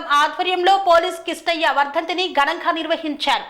సంఘం ఆధ్వర్యంలో పోలీస్ కిష్టయ్య వర్ధంతిని ఘనంగా నిర్వహించారు.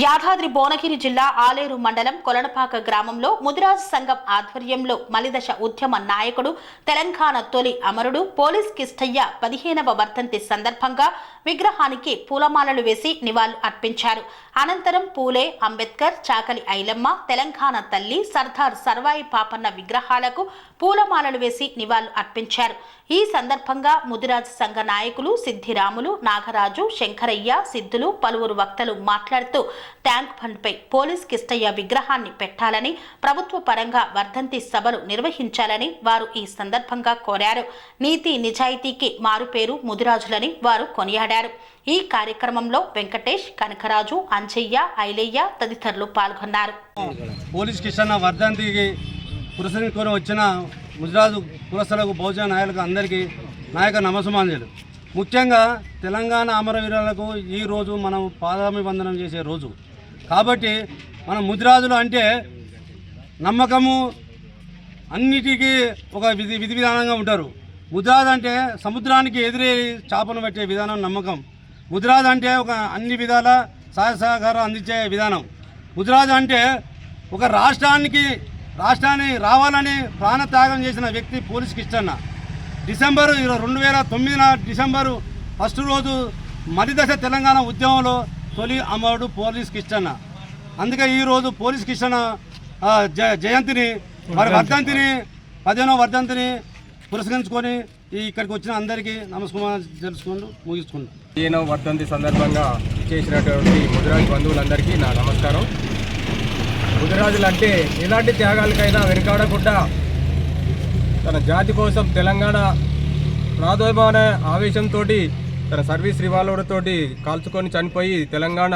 యాదాద్రి భువనగిరి జిల్లా ఆలేరు మండలం కొలనపాక గ్రామంలో ముదిరాజ్ సంఘం ఆధ్వర్యంలో మలిదశ ఉద్యమ నాయకుడు తెలంగాణ తొలి అమరుడు పోలీస్ కిష్టయ్య పదిహేనవ వర్ధంతి సందర్భంగా విగ్రహానికి పూలమాలలు వేసి నివాళులు అర్పించారు. అనంతరం పూలే అంబేద్కర్ చాకలి ఐలమ్మ తెలంగాణ తల్లి సర్దార్ సర్వాయి పాపన్న విగ్రహాలకు పూలమాలలు వేసి నివాళులు అర్పించారు. ఈ సందర్భంగా ముదిరాజ్ సంఘ నాయకులు సిద్ధిరాములు నాగరాజు శంకరయ్య సిద్ధులు పలువురు వక్తలు మాట్లాడుతూ ట్యాంక్ బండ్పై పోలీస్ కిష్టయ్య విగ్రహాన్ని పెట్టాలని ప్రభుత్వ పరంగా వర్ధంతి సభలు నిర్వహించాలని వారు ఈ సందర్భంగా కోరారు. నీతి నిజాయితీకి మారుపేరు ముదిరాజులని వారు కొనియాడారు. ఈ కార్యక్రమంలో వెంకటేష్ కనకరాజు అంజయ్య ఐలయ్య తదితరులు పాల్గొన్నారు. పోలీస్ కిషన్ వర్ధంతికి పురస్కరించుకొని వచ్చిన ముజరాజు పురస్సులకు బహుజన నాయకులకు అందరికీ నాయక నమస్మాంజలు ముఖ్యంగా తెలంగాణ అమరవీరులకు ఈ రోజు మనం పాదాభివందనం చేసే రోజు. కాబట్టి మన ముదిరాజులు అంటే నమ్మకము అన్నిటికీ ఒక విధి విధి విధానంగా ఉంటారు. ముద్రాజ్ అంటే సముద్రానికి ఎదురే చేపను పెట్టే విధానం నమ్మకం. ముద్రాజ్ అంటే ఒక అన్ని విధాల సహాయ సహకారం అందించే విధానం. ముద్రాజ్ అంటే ఒక రాష్ట్రానికి రాష్ట్రాన్ని రావాలని ప్రాణత్యాగం చేసిన వ్యక్తి పోలీస్ కిష్టన్న డిసెంబరు రెండు వేల తొమ్మిదిన డిసెంబరు ఫస్ట్ రోజు మధ్యదశ తెలంగాణ ఉద్యమంలో తొలి అమరుడు పోలీస్ కిష్టన్న అందుకే ఈరోజు పోలీస్ కిష్టన్న జ జయంతిని మరి వర్ధంతిని పదిహేనో వర్ధంతిని పురస్కరించుకొని ఇక్కడికి వచ్చిన అందరికీ నమస్కారం తెలుసుకుంటూ ముగించుకుంటాం పదిహేనో వర్ధంతి సందర్భంగా చేసినటువంటి ముదిరాజ్ బంధువులందరికీ నా నమస్కారం. ముదిరాజులు అంటే ఎలాంటి త్యాగాలకైనా వెనుకాడకుండా తన జాతి కోసం తెలంగాణ ప్రాదుర్భావన ఆవేశంతో తన సర్వీస్ రివాల్వర్తోటి కాల్చుకొని చనిపోయి తెలంగాణ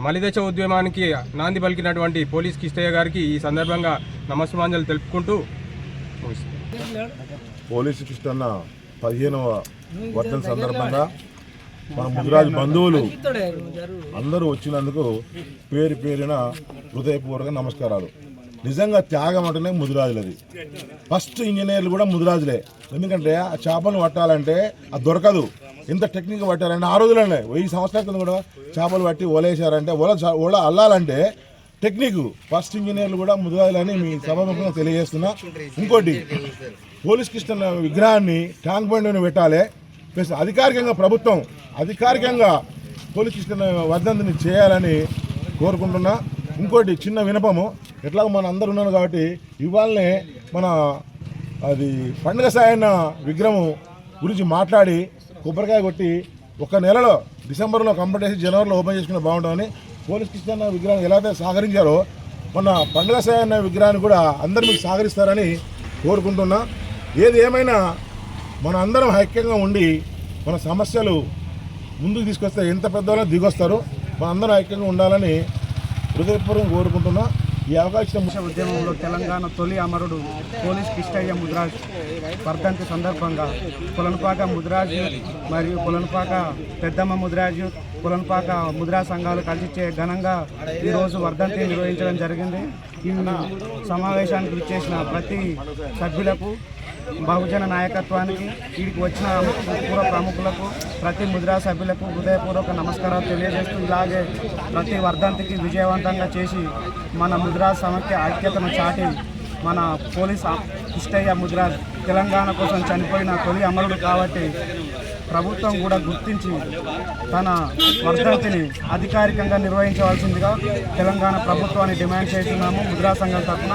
మలిదశ ఉద్యమానికి నాంది పలికినటువంటి పోలీస్ కిష్టయ్య గారికి ఈ సందర్భంగా నమస్మాంజలు తెలుపుకుంటూ పోలీసు కిష్టన్న పదిహేనవ వర్ధన సందర్భంగా మన ముదిరాజు బంధువులు అందరూ వచ్చినందుకు పేరు పేరిన హృదయపూర్వక నమస్కారాలు. నిజంగా త్యాగం అంటేనే ముదిరాజులది. ఫస్ట్ ఇంజనీర్లు కూడా ముదిరాజులే. ఎందుకంటే ఆ చేపలు పట్టాలంటే అది దొరకదు. ఎంత టెక్నిక్ పట్టారంటే ఆ రోజులోనే వెయ్యి సంవత్సరాల కింద కూడా చేపలు పట్టి ఓలేసారంటే ఓల ఓల అల్లాలంటే టెక్నిక్ ఫస్ట్ ఇంజనీర్లు కూడా ముదిరాజులని మీ సభాముఖంగా తెలియజేస్తున్నా. ఇంకోటి పోలీస్ కృష్ణ విగ్రహాన్ని ట్యాంక్ బండ్ పెట్టాలి. ప్లస్ అధికారికంగా ప్రభుత్వం అధికారికంగా పోలీస్ కృష్ణ వర్ధంతిని చేయాలని కోరుకుంటున్నా. ఇంకోటి చిన్న వినపము ఎట్లాగో మన అందరు ఉన్నాను కాబట్టి ఇవాళనే మన అది పండుగ సాయన్న విగ్రహం గురించి మాట్లాడి కొబ్బరికాయ కొట్టి ఒక నెలలో డిసెంబర్లో కంప్లీట్ చేసి జనవరిలో ఓపెన్ చేసుకుని బాగుంటుందని పోలీస్ కృష్ణ విగ్రహం ఎలా అయితే సహకరించారో మన పండుగ సాయన్న విగ్రహాన్ని కూడా అందరు మీకు సహకరిస్తారని కోరుకుంటున్నా. ఏది ఏమైనా మన అందరం ఐక్యంగా ఉండి మన సమస్యలు ముందుకు తీసుకొస్తే ఎంత పెద్దవాళ్ళో దిగొస్తారు. మన అందరం ఐక్యంగా ఉండాలని హృదయపూర్వం కోరుకుంటున్నా. ఈ అవకాశం ఉద్యమంలో తెలంగాణ తొలి అమరుడు పోలీస్ కిష్టయ్య ముద్రాజ్ వర్ధంతి సందర్భంగా పులనపాక ముద్రాజ్ మరియు పులనపాక పెద్దమ్మ ముద్రాజ్ పులనపాక ముద్రా సంఘాలు కలిసి ఘనంగా ఈరోజు వర్ధంతి నిర్వహించడం జరిగింది. ఈ సమావేశానికి విచ్చేసిన ప్రతి సభ్యులకు బహుజన నాయకత్వానికి వీడికి వచ్చిన పూర్వ ప్రముఖులకు ప్రతి ముద్రా సభ్యులకు హృదయపూర్వక నమస్కారాలు తెలియజేస్తూ ఇలాగే ప్రతి వర్ధంతికి విజయవంతంగా చేసి మన ముద్రా సమైక్య ఐక్యతను చాటి మన పోలీస్ ఇష్టయ్య ముద్రా తెలంగాణ కోసం చనిపోయిన తొలి అమరుడు కాబట్టి ప్రభుత్వం కూడా గుర్తించి తన వర్ధంతిని అధికారికంగా నిర్వహించవలసిందిగా తెలంగాణ ప్రభుత్వాన్ని డిమాండ్ చేస్తున్నాము ముద్రా సంఘం తరఫున.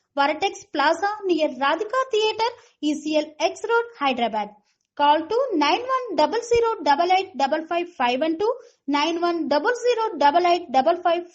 Varatex Plaza near Radhika Theatre, ECL X Road, Hyderabad. Call to 9100885551 91008855